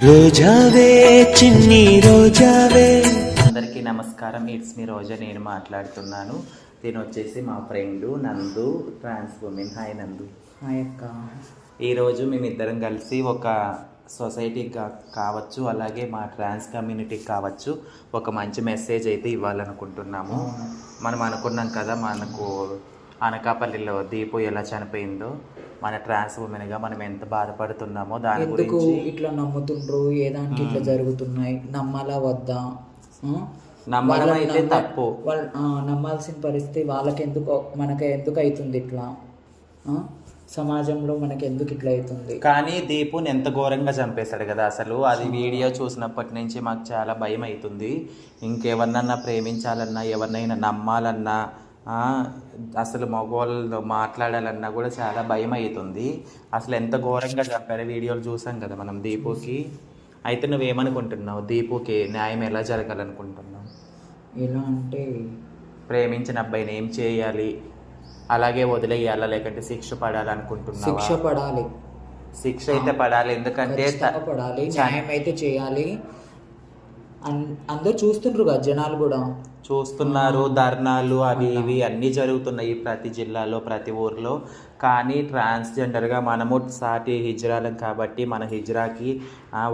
రోజావే చిన్ని రోజావే. అందరికీ నమస్కారం. It's me Roja. నేను మాట్లాడుతున్నాను. దీని వచ్చేసి మా friend Nandu trans women. Hi Nandu. Hi అక్క. ఈరోజు మేమిద్దరం కలిసి ఒక సొసైటీకి కా- కావచ్చు అలాగే మా ట్రాన్స్ కమ్యూనిటీకి కావచ్చు ఒక మంచి మెసేజ్ అయితే ఇవ్వాలనుకుంటున్నాము. మనం అనుకున్నాం కదా మనకు అనకాపల్లిలో దీపు ఎలా చనిపోయిందో మన ట్రాన్స్ ఉమెన్గా మనం ఎంత బాధపడుతున్నామో దాని ఎందుకు గురించి ఇట్లా నమ్ముతుండ్రు? ఏ దానికి ఇట్లా జరుగుతున్నాయి? నమ్మాలా వద్దా? ఆ? నమ్మడం వాళ్ళని అయితే నమ్మ- తప్పు. వాళ్ళ ఆ, నమ్మాల్సిన పరిస్థితి వాళ్ళకి ఎందుకు మనకి ఎందుకు అవుతుంది ఇట్లా ఆ? సమాజంలో మనకి ఎందుకు ఇట్లా అవుతుంది? కానీ దీపుని ఎంత ఘోరంగా చంపేశాడు కదా అసలు. అది వీడియో చూసినప్పటి నుంచి మాకు చాలా భయం అవుతుంది ఇంకెవరినన్నా ప్రేమించాలన్నా ఎవరినైనా నమ్మాలన్నా అసలు మగవాళ్ళు మాట్లాడాలన్నా కూడా చాలా భయం అవుతుంది అసలు ఎంత ఘోరంగా చంపారు వీడియోలు చూసాం కదా మనం దీపుకి. అయితే నువ్వేమనుకుంటున్నావు? దీపుకి న్యాయం ఎలా జరగాలనుకుంటున్నావు? ఎలా అంటే ప్రేమించిన అబ్బాయిని ఏం చేయాలి? అలాగే వదిలేయాలా? లేకంటే శిక్ష శిక్ష పడాలనుకుంటున్నావా పడాలి. శిక్ష అయితే పడాలి. ఎందుకంటే పడాలి. న్యాయం అయితే చేయాలి. అందరూ చూస్తుండ్రు కదా జనాలు కూడా. చూస్తున్నారు ధర్నాలు అవి ఇవి అన్నీ జరుగుతున్నాయి ప్రతి జిల్లాలో ప్రతి ఊర్లో. కానీ ట్రాన్స్జెండర్గా మనము సాటి హిజ్రాలం కాబట్టి మన హిజ్రాకి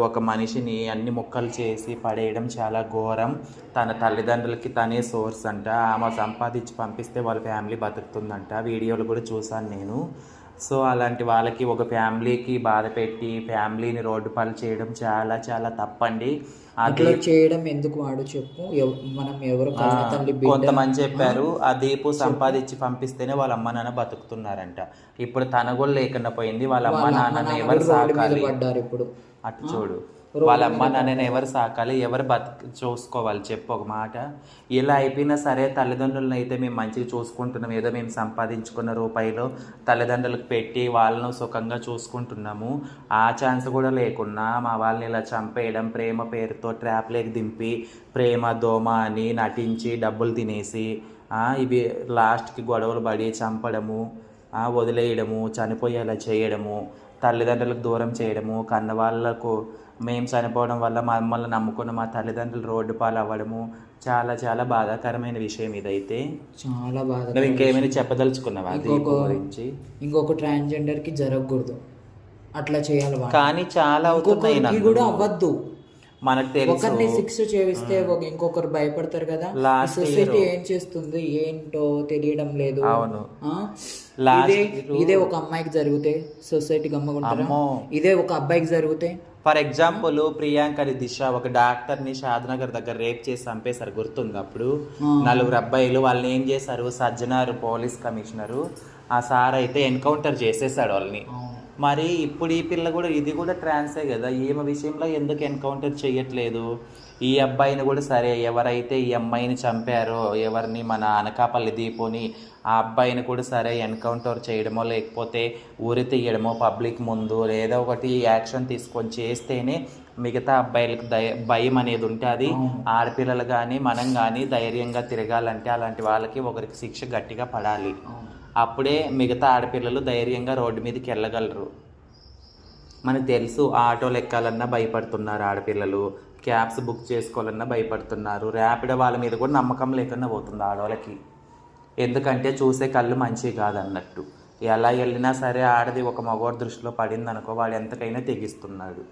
ఒక మనిషిని అన్ని ముక్కలు చేసి పడేయడం చాలా ఘోరం. తన తల్లిదండ్రులకి తనే సోర్స్ అంట. ఆమె సంపాదించి పంపిస్తే వాళ్ళ ఫ్యామిలీ బతుకుతుందంట. వీడియోలు కూడా చూసాను నేను. సో అలాంటి వాళ్ళకి ఒక ఫ్యామిలీకి బాధ పెట్టి ఫ్యామిలీని రోడ్డు పాలు చేయడం చాలా చాలా తప్పండి. అది అట్లా చేయడం ఎందుకు వాడు చెప్పు? మనం ఎవరు కొంతమంది చెప్పారు ఆ? దీపు సంపాదించి పంపిస్తేనే వాళ్ళ అమ్మ నాన్న బతుకుతున్నారంట. ఇప్పుడు తన కూడా లేకుండా పోయింది వాళ్ళ అమ్మ నాన్న ఎవరు సాకాలి? ఇప్పుడు. అటు చూడు. వాళ్ళ అమ్మ నాన్నని ఎవరు సాకాలి ఎవరు బతు చూసుకోవాలి చెప్పు ఒక మాట. ఇలా అయిపోయినా సరే తల్లిదండ్రులను అయితే మేము మంచిగా చూసుకుంటున్నాం. ఏదో మేము సంపాదించుకున్న రూపాయలు తల్లిదండ్రులకు పెట్టి వాళ్ళను సుఖంగా చూసుకుంటున్నాము. ఆ ఛాన్స్ కూడా లేకున్నా మా వాళ్ళని ఇలా చంపేయడం ప్రేమ పేరుతో ట్రాప్లేకి దింపి ప్రేమ దోమ అని నటించి డబ్బులు తినేసి ఇవి లాస్ట్కి గొడవలు పడి చంపడము వదిలేయడము చనిపోయేలా చేయడము తల్లిదండ్రులకు దూరం చేయడము కన్న వాళ్ళకు మేము చనిపోవడం వల్ల మమ్మల్ని నమ్ముకున్న మా తల్లిదండ్రులు రోడ్డు పాలు అవ్వడము చాలా చాలా బాధాకరమైన విషయం ఇదైతే. చాలా బాధ నువ్వు ఇంకేమైనా చెప్పదలుచుకున్నావా ఇంకొక- గురించి? ఇంకొక ట్రాన్స్జెండర్కి జరగకూడదు. అట్లా చేయాలి. కానీ చాలా అవుతున్నాయి నాకు కూడా అవ్వద్దు. మనకు తెలుసు. ఒకరిని శిక్ష చేస్తే ఇంకొకరు భయపడతారు కదా? సొసైటీ ఏం చేస్తుంది ఏంటో తెలియడం లేదు. అవును. ఇదే ఒక అమ్మాయికి జరిగితే సొసైటీ గమ్మకుంటారా అమ్మో. ఇదే ఒక అబ్బాయికి జరిగితే? ఫర్ ఎగ్జాంపుల్ ప్రియాంకని దిశ ఒక డాక్టర్ని షాద్నగర్ దగ్గర రేప్ చేసి చంపేశారు గుర్తుంది అప్పుడు? నలుగురు అబ్బాయిలు వాళ్ళని ఏం చేశారు? Sajjanar police commissioner. ఆ సార్ అయితే ఎన్కౌంటర్ చేసేసాడు వాళ్ళని. మరి ఇప్పుడు ఈ పిల్ల కూడా ఇది కూడా ట్రాన్సే కదా. ఈమె విషయంలో ఎందుకు ఎన్కౌంటర్ చేయట్లేదు? ఈ అబ్బాయిని కూడా సరే ఎవరైతే ఈ అమ్మాయిని చంపారో ఎవరిని మన అనకాపల్లి దీపుని ఆ అబ్బాయిని కూడా సరే ఎన్కౌంటర్ చేయడమో లేకపోతే ఊరి తీయడమో పబ్లిక్ ముందు ఏదో ఒకటి యాక్షన్ తీసుకొని చేస్తేనే మిగతా అబ్బాయిలకు దయ భయం అనేది ఉంటుంది. ఆడపిల్లలు కానీ మనం కానీ ధైర్యంగా తిరగాలంటే అలాంటి వాళ్ళకి ఒకరికి శిక్ష గట్టిగా పడాలి. అప్పుడే మిగతా ఆడపిల్లలు ధైర్యంగా రోడ్డు మీదకి వెళ్ళగలరు. మనకు తెలుసు ఆటోలు ఎక్కాలన్నా భయపడుతున్నారు ఆడపిల్లలు క్యాబ్స్ బుక్ చేసుకోవాలన్నా భయపడుతున్నారు ర్యాపిడో వాళ్ళ మీద కూడా నమ్మకం లేకుండా పోతుంది ఆడవాళ్ళకి ఎందుకంటే చూసే కళ్ళు మంచివి కాదన్నట్టు. ఎలా వెళ్ళినా సరే ఆడది ఒక మగవాడి దృష్టిలో పడింది అనుకో వాడు ఎంతకైనా తెగిస్తున్నాడు.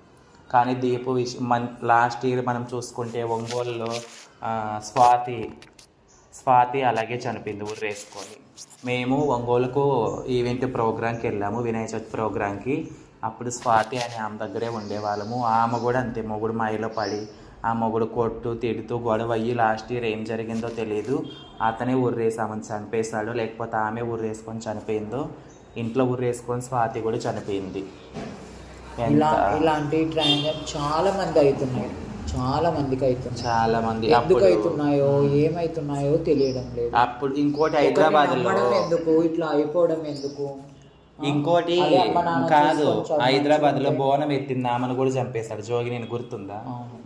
కానీ దీపు విషయం మన లాస్ట్ ఇయర్ మనం చూసుకుంటే ఒంగోలులో స్వాతి స్వాతి అలాగే చనిపోయింది ఊరు వేసుకొని మేము ఒంగోలుకు ఈవెంట్ ప్రోగ్రాంకి వెళ్ళాము వినాయక చవితి ప్రోగ్రాంకి. అప్పుడు స్వాతి అనే ఆమె దగ్గరే ఉండేవాళ్ళము. ఆమె కూడా అంతే మొగుడు మాయలో పడి ఆ మొగుడు కొట్టు తిడుతూ గొడవ అయ్యి లాస్ట్ ఇయర్ ఏం జరిగిందో తెలియదు అతనే ఊర్రేసి ఆమెను చంపేశాడు లేకపోతే ఆమె ఊర్రేసుకొని చనిపోయిందో. ఇంట్లో ఊర్రేసుకొని స్వాతి కూడా చనిపోయింది. ఇలాంటి ట్రాన్స్జెండర్ చాలా మంది అవుతున్నాయి. చాలా మందికి అవుతున్నాయి చాలా మంది ఎందుకు అవుతున్నాయో ఏమైతున్నాయో తెలియడం లేదు. అప్పుడు ఇంకోటి నమ్మడం ఎందుకు? ఇట్లా అయిపోవడం ఎందుకు? ఇంకోటి కాదు హైదరాబాద్లో బోనం ఎత్తిన ఆమెను కూడా చంపేశాడు. జోగి నేను గుర్తుందా?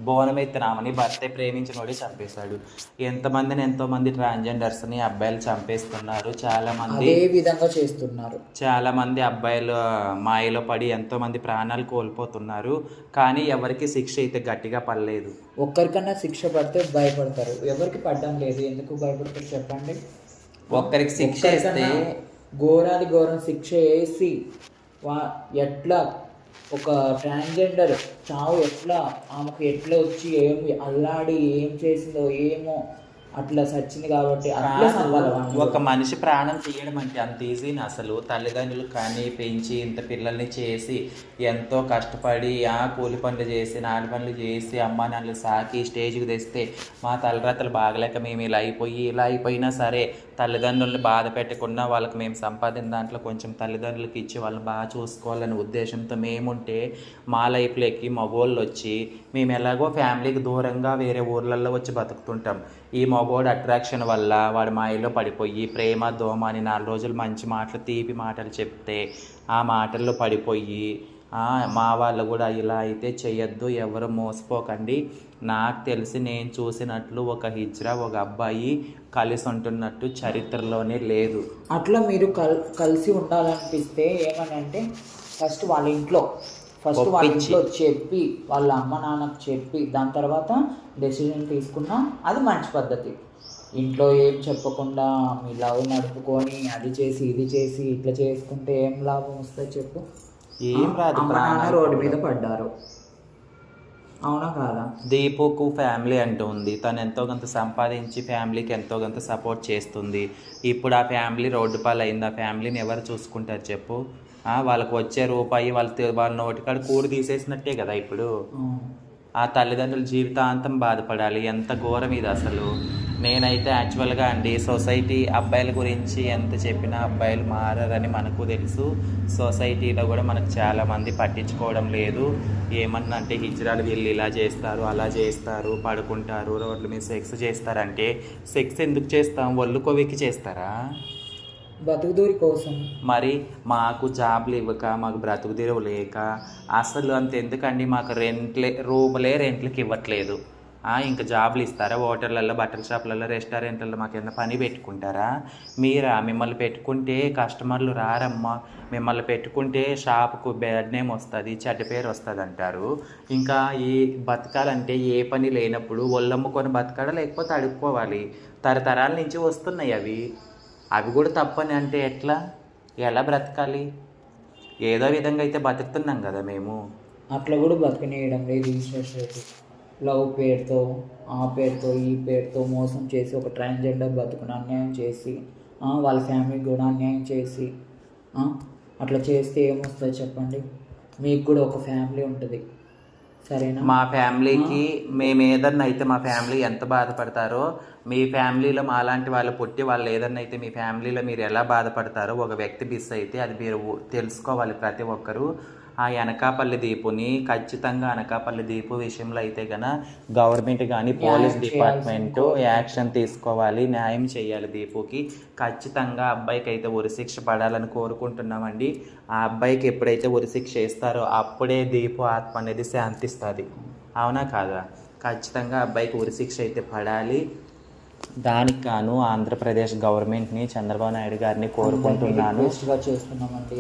ఆమెని భర్త ప్రేమించినోడే చంపేశాడు. ఎంతమందిని ఎంతో మంది ట్రాన్స్జెండర్స్ని అబ్బాయిలు చంపేస్తున్నారు. చాలా మంది అదే విధంగా చేస్తున్నారు. చాలా మంది అబ్బాయిలు మాయలో పడి ఎంతో మంది ప్రాణాలు కోల్పోతున్నారు. కానీ ఎవరికి శిక్ష అయితే గట్టిగా పడలేదు. ఒక్కరికన్నా శిక్ష పడితే భయపడతారు. ఎవరికి పడడం లేదు. ఎందుకు భయపడతారు చెప్పండి? ఒక్కరికి శిక్ష ఇస్తే ఘోరాది ఘోరం శిక్ష వేసి వా ఎట్లా ఒక ట్రాన్స్జెండర్ చావు ఎట్లా ఆమెకు ఎట్లా వచ్చి ఏం అల్లాడి ఏం చేసిందో ఏమో అట్లా సచ్చింది కాబట్టి అట్లా. ఒక మనిషి ప్రాణం తీయడం అంటే అంత ఈజీని అసలు తల్లిదండ్రులు కానీ పెంచి ఇంత పిల్లల్ని చేసి ఎంతో కష్టపడి ఆ కూలి పనులు చేసి నాటి పనులు చేసి అమ్మా నాన్నలు సాకి స్టేజ్కి తెస్తే మా తలరాతలు బాగలేక మేము ఇలా అయిపోయి ఇలా అయిపోయినా సరే తల్లిదండ్రులను బాధ పెట్టకుండా వాళ్ళకి మేము సంపాదించిన దాంట్లో కొంచెం తల్లిదండ్రులకి ఇచ్చి వాళ్ళని బాగా చూసుకోవాలనే ఉద్దేశంతో మేముంటే మా లైఫ్లోకి మగోళ్ళు వచ్చి మేము ఎలాగో ఫ్యామిలీకి దూరంగా వేరే ఊర్లలో వచ్చి బతుకుతుంటాం. ఈ మగోడు అట్రాక్షన్ వల్ల వాడి మాయలో పడిపోయి ప్రేమ దోమ అని నాలుగు రోజులు మంచి మాటలు తీపి మాటలు చెప్తే ఆ మాటల్లో పడిపోయి మా వాళ్ళు కూడా ఇలా అయితే చెయ్యొద్దు ఎవరు మోసపోకండి. నాకు తెలిసి నేను చూసినట్లు ఒక హిజ్రా ఒక అబ్బాయి కలిసి ఉంటున్నట్టు చరిత్రలోనే లేదు. అట్లా మీరు కల్ కలిసి ఉండాలనిపిస్తే ఏమని అంటే ఫస్ట్ వాళ్ళ ఇంట్లో ఫస్ట్ వాళ్ళ. ఇంట్లో చెప్పి వాళ్ళ అమ్మ నాన్నకు చెప్పి దాని తర్వాత డెసిజన్ తీసుకున్నా అది మంచి పద్ధతి. ఇంట్లో ఏం చెప్పకుండా మీ లవ్ నడుపుకొని అది చేసి ఇది చేసి ఇట్లా చేసుకుంటే ఏం లాభం వస్తుంది చెప్పు. ఏం రాదు అమ్మ నాన్న ప్రాణాలు రోడ్డు మీద పడ్డారు. అవునా కాదా? దీపుకు ఫ్యామిలీ అంటూ ఉంది. తను ఎంతో కొంత సంపాదించి ఫ్యామిలీకి ఎంతో కొంత సపోర్ట్ చేస్తుంది. ఇప్పుడు ఆ ఫ్యామిలీ రోడ్డు పాలు అయింది ఆ ఫ్యామిలీని ఎవరు చూసుకుంటారు చెప్పు? వాళ్ళకు వచ్చే రూపాయి వాళ్ళ వాళ్ళ నోటికాడ కూడి తీసేసినట్టే కదా ఇప్పుడు. ఆ తల్లిదండ్రులు జీవితాంతం బాధపడాలి. ఎంత ఘోరం ఇది అసలు. నేనైతే యాక్చువల్గా అండి సొసైటీ అబ్బాయిల గురించి ఎంత చెప్పినా అబ్బాయిలు మారరని మనకు తెలుసు. సొసైటీలో కూడా మనకు చాలామంది పట్టించుకోవడం లేదు. ఏమన్నా అంటే హిజ్రాలు వీళ్ళు ఇలా చేస్తారు అలా చేస్తారు పడుకుంటారు రోడ్ల మీద సెక్స్ చేస్తారంటే సెక్స్ ఎందుకు చేస్తాం? ఒళ్ళు కొవ్వెక్కి చేస్తారా? బతుకుదూరి కోసం. మరి మాకు జాబ్లు ఇవ్వక మాకు బ్రతుకు తెరువు లేక అసలు అంత ఎందుకండి మాకు రెంట్లే రూములే రెంట్లకి ఇవ్వట్లేదు. ఇంకా జాబ్లు ఇస్తారా? హోటళ్ళల్లో బట్టల షాపులలో రెస్టారెంట్లలో మాకు పని పెట్టుకుంటారా? మీరా? మిమ్మల్ని పెట్టుకుంటే కస్టమర్లు రారమ్మా. మిమ్మల్ని పెట్టుకుంటే షాప్కు బ్యాడ్ నేమ్ వస్తుంది చెడ్డ పేరు వస్తుంది అంటారు. ఇంకా ఈ బతకాలంటే ఏ పని లేనప్పుడు ఒళ్ళమ్ముకొని బతకాడ లేకపోతే అడుక్కోవాలి. తరతరాల నుంచి వస్తున్నాయి అవి. అవి కూడా తప్పని అంటే ఎట్లా? ఎలా బ్రతకాలి? ఏదో విధంగా అయితే బతుకుతున్నాం కదా మేము. అట్లా కూడా బతుకునేయడం లేదు ఈ సొసైటీ లవ్ పేరుతో ఆ పేరుతో ఈ పేరుతో మోసం చేసి ఒక ట్రాన్స్జెండర్ బతుకును అన్యాయం చేసి వాళ్ళ ఫ్యామిలీకి కూడా అన్యాయం చేసి అట్లా చేస్తే ఏమొస్తుంది చెప్పండి? మీకు కూడా ఒక ఫ్యామిలీ ఉంటుంది. సరేనా? మా ఫ్యామిలీకి మేము ఏదన్నా అయితే మా ఫ్యామిలీ ఎంత బాధపడతారో మీ ఫ్యామిలీలో మాలాంటి వాళ్ళు పుట్టి వాళ్ళు ఏదన్నా అయితే మీ ఫ్యామిలీలో మీరు ఎలా బాధపడతారో ఒక వ్యక్తి మిస్ అయితే అది మీరు తెలుసుకోవాలి ప్రతి ఒక్కరూ. ఆ అనకాపల్లి దీపుని ఖచ్చితంగా అనకాపల్లి దీపు విషయంలో అయితే గన గవర్నమెంట్ కానీ పోలీస్ డిపార్ట్మెంట్. యాక్షన్ తీసుకోవాలి న్యాయం చేయాలి దీపుకి. ఖచ్చితంగా అబ్బాయికి అయితే ఉరిశిక్ష పడాలని కోరుకుంటున్నామండి. ఆ అబ్బాయికి ఎప్పుడైతే ఉరిశిక్ష ఇస్తారో అప్పుడే దీపు ఆత్మ అనేది శాంతిస్తుంది. అవునా కాదా? ఖచ్చితంగా అబ్బాయికి ఉరిశిక్ష అయితే పడాలి. దానికి గాను ఆంధ్రప్రదేశ్ గవర్నమెంట్ని చంద్రబాబు నాయుడు గారిని కోరుకుంటున్నాను.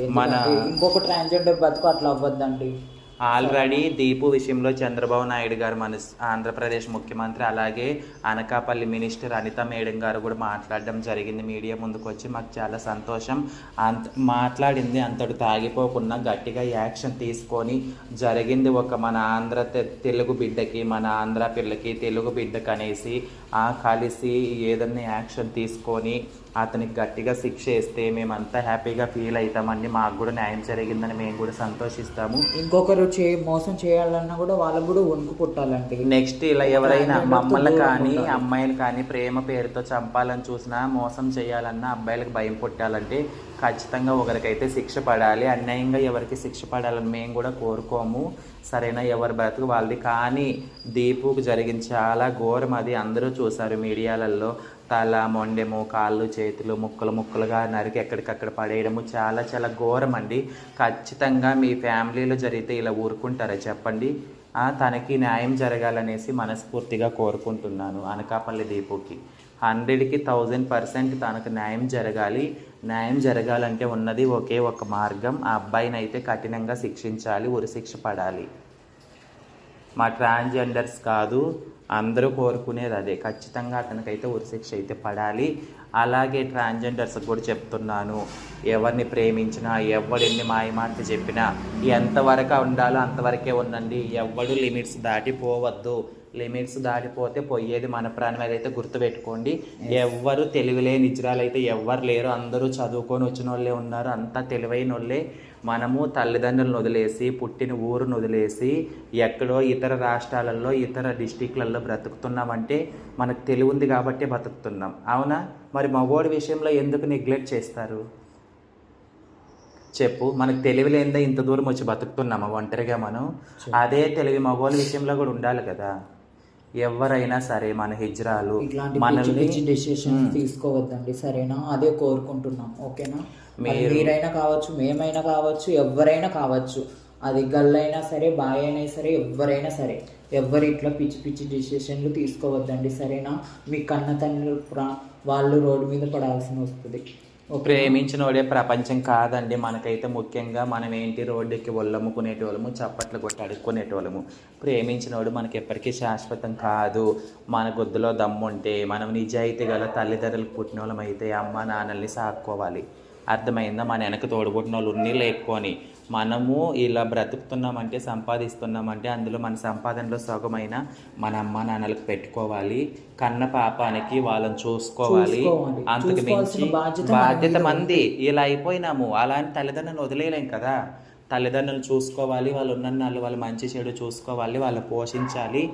మన- ఇంకొక ట్రాన్స్జెండర్ బతుకు అట్లా అవ్వద్దండి. ఆల్రెడీ దీపు విషయంలో చంద్రబాబు నాయుడు గారు మన ఆంధ్రప్రదేశ్ ముఖ్యమంత్రి అలాగే అనకాపల్లి మినిస్టర్ అనిత మేడం గారు కూడా మాట్లాడడం జరిగింది మీడియా ముందుకు వచ్చి. మాకు చాలా సంతోషం. అంత మాట్లాడింది అంతటి తాగిపోకుండా గట్టిగా యాక్షన్ తీసుకొని జరిగింది ఒక మన ఆంధ్ర తె- తెలుగు బిడ్డకి మన ఆంధ్ర పిల్లకి తెలుగు బిడ్డకు అనేసి ఆ కలిసి ఏదన్నా యాక్షన్ తీసుకొని అతనికి గట్టిగా శిక్ష వేస్తే మేమంతా హ్యాపీగా ఫీల్ అవుతామండి మాకు కూడా న్యాయం జరిగిందని మేము కూడా సంతోషిస్తాము. ఇంకొకరు చే మోసం చేయాలన్నా కూడా వాళ్ళకు కూడా వణుకు పుట్టాలండి నెక్స్ట్ ఇలా ఎవరైనా మమ్మల్ని కానీ. అమ్మాయిలు కానీ ప్రేమ పేరుతో చంపాలని చూసినా మోసం చేయాలన్నా అబ్బాయిలకు భయం పుట్టాలంటే ఖచ్చితంగా ఒకరికైతే శిక్ష పడాలి. అన్యాయంగా ఎవరికి శిక్ష పడాలని మేము కూడా కోరుకోము. సరైన? ఎవరి బ్రతుకు వాళ్ళది. కానీ దీపుకు జరిగిన చాలా ఘోరం అది. అందరూ చూశారు మీడియాలలో. తల మొండెము కాళ్ళు చేతులు ముక్కలు ముక్కలుగా నరికి ఎక్కడికక్కడ పడేయడము. చాలా చాలా ఘోరం అండి. ఖచ్చితంగా మీ ఫ్యామిలీలో జరిగితే ఇలా ఊరుకుంటారా? చెప్పండి. తనకి న్యాయం జరగాలనేసి మనస్ఫూర్తిగా కోరుకుంటున్నాను అనకాపల్లి దీపుకి హండ్రెడ్కి థౌజండ్ పర్సెంట్ తనకు న్యాయం జరగాలి. న్యాయం జరగాలంటే ఉన్నది ఒకే ఒక మార్గం. ఆ అబ్బాయిని అయితే కఠినంగా శిక్షించాలి ఉరిశిక్ష పడాలి. మా ట్రాన్స్జెండర్స్ కాదు అందరూ కోరుకునేది అదే. ఖచ్చితంగా అతనికైతే ఉరిశిక్ష అయితే పడాలి. అలాగే ట్రాన్స్జెండర్స్ కూడా చెప్తున్నాను. ఎవరిని ప్రేమించినా ఎవడు ఎన్ని మాయమాటలు చెప్పినా ఎంతవరకు ఉండాలో అంతవరకే ఉండండి. ఎవడు లిమిట్స్ దాటిపోవద్దు లిమిట్స్ దాటిపోతే పోయేది మన ప్రాణం అయితే గుర్తుపెట్టుకోండి ఎవ్వరు తెలివిలేని నిజరాలు అయితే ఎవ్వరు లేరు. అందరూ చదువుకొని వచ్చిన వాళ్ళే ఉన్నారు. అంతా తెలివైన వాళ్ళే మనము తల్లిదండ్రులను వదిలేసి పుట్టిన ఊరును వదిలేసి ఎక్కడో ఇతర రాష్ట్రాలలో ఇతర డిస్టిక్లలో బ్రతుకుతున్నామంటే మనకు తెలివి ఉంది కాబట్టి బతుకుతున్నాం. అవునా? మరి మగోడి విషయంలో ఎందుకు నెగ్లెక్ట్ చేస్తారు? చెప్పు. మనకు తెలివి లేనిదే ఇంత దూరం వచ్చి బతుకుతున్నామా ఒంటరిగా మనం? అదే తెలివి మగవాళ్ళ విషయంలో కూడా ఉండాలి కదా. ఎవరైనా సరే మన హిజ్రాలు మనల్ని పిచ్చి డెసిషన్స్ తీసుకోవద్దండి. సరేనా? అదే కోరుకుంటున్నాం. ఓకేనా? మీరైనా కావచ్చు మేమైనా కావచ్చు ఎవరైనా కావచ్చు. అది గల్లైనా సరే బాయ్ అయినా సరే ఎవరైనా సరే ఎవరు ఇట్లా పిచ్చి పిచ్చి డెసిషన్లు తీసుకోవద్దండి సరేనా? మీ కన్న ప్రా- వాళ్ళు రోడ్డు మీద పడాల్సి వస్తుంది. ఓకే. ప్రేమించినోడే ప్రపంచం కాదండి మనకైతే ముఖ్యంగా. మనం ఏంటి? రోడ్డుకి ఒళ్ళమ్ముకునేటోళ్ళము చప్పట్లు కొట్టి అడుక్కునేటోళ్ళము. ప్రేమించినోడు మనకి ఎప్పటికీ శాశ్వతం కాదు. మన గొద్దులో దమ్ముంటే మనం నిజాయితీ గల తల్లిదండ్రులకు పుట్టిన వాళ్ళం అయితే అమ్మ నాన్నల్ని సాక్కోవాలి. అర్థమైందా? మన వెనక తోడుపుట్టిన వాళ్ళు ఉన్ని లేకొని మనము ఇలా బ్రతుకుతున్నామంటే సంపాదిస్తున్నామంటే అందులో మన సంపాదనలో సగమైన మన అమ్మ నాన్నలకు పెట్టుకోవాలి. కన్న పాపానికి వాళ్ళని చూసుకోవాలి. అంతకు మించి బాధ్యత మీద ఇలా అయిపోయినాము. అలాంటి తల్లిదండ్రులను వదిలేయలేం కదా. తల్లిదండ్రులు చూసుకోవాలి. వాళ్ళు ఉన్నన్నాళ్ళు వాళ్ళు మంచి చెడు చూసుకోవాలి. వాళ్ళు పోషించాలి.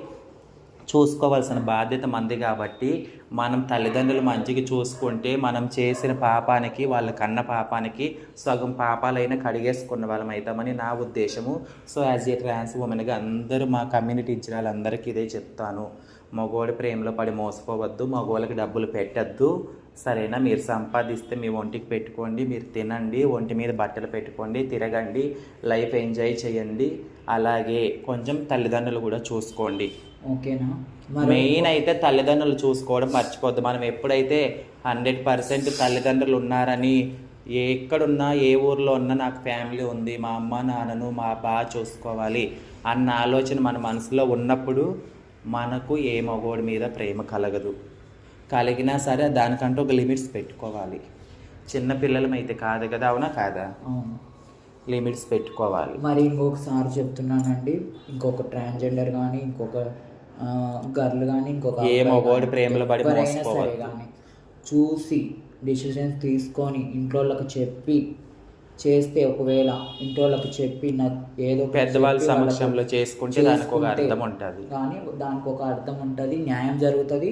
చూసుకోవాల్సిన బాధ్యత మంది కాబట్టి మనం తల్లిదండ్రులు మంచిగా చూసుకుంటే మనం చేసిన పాపానికి వాళ్ళ కన్న పాపానికి సగం పాపాలైనా కడిగేసుకున్న వాళ్ళం అవుతామని నా ఉద్దేశము. సో యాజ్ ఏ ట్రాన్స్ ఉమెన్గా అందరూ మా కమ్యూనిటీ ఇచ్చిన వాళ్ళందరికీ ఇదే చెప్తాను. మగోడి ప్రేమలో పడి మోసపోవద్దు మగోళ్ళకి డబ్బులు పెట్టద్దు. సరేనా? మీరు సంపాదిస్తే మీ ఒంటికి పెట్టుకోండి మీరు తినండి ఒంటి మీద బట్టలు పెట్టుకోండి తిరగండి లైఫ్ ఎంజాయ్ చేయండి. అలాగే కొంచెం తల్లిదండ్రులు కూడా చూసుకోండి. ఓకేనా? మెయిన్ అయితే తల్లిదండ్రులు చూసుకోవడం మర్చిపోద్దు మనం ఎప్పుడైతే హండ్రెడ్ పర్సెంట్ తల్లిదండ్రులు ఉన్నారని ఎక్కడున్నా ఏ ఊర్లో ఉన్నా నాకు ఫ్యామిలీ ఉంది మా అమ్మ నాన్నను మా బాగా చూసుకోవాలి అన్న ఆలోచన మన మనసులో ఉన్నప్పుడు మనకు ఏ మగోడి మీద ప్రేమ కలగదు. కలిగినా సరే దానికంటూ ఒక లిమిట్స్ పెట్టుకోవాలి. చిన్న పిల్లలమైతే కాదు కదా అవునా కాదా? అవును. లిమిట్స్ పెట్టుకోవాలి. మరి ఇంకొకసారి చెప్తున్నానండి ఇంకొక ట్రాన్స్జెండర్ కానీ ఇంకొక గర్ల్ కానీ ఇంకొక ఏ మగవాడి ప్రేమలో పడి సరే. కానీ చూసి డిసిషన్స్ తీసుకొని ఇంట్లోళ్ళకి చెప్పి చేస్తే ఒకవేళ ఇంట్లోళ్ళకి చెప్పి నా ఏదో పెద్దవాళ్ళ సమక్షంలో చేసుకుంటే దానికి ఒక అర్థం ఉంటుంది. కానీ దానికి ఒక అర్థం ఉంటుంది న్యాయం జరుగుతుంది.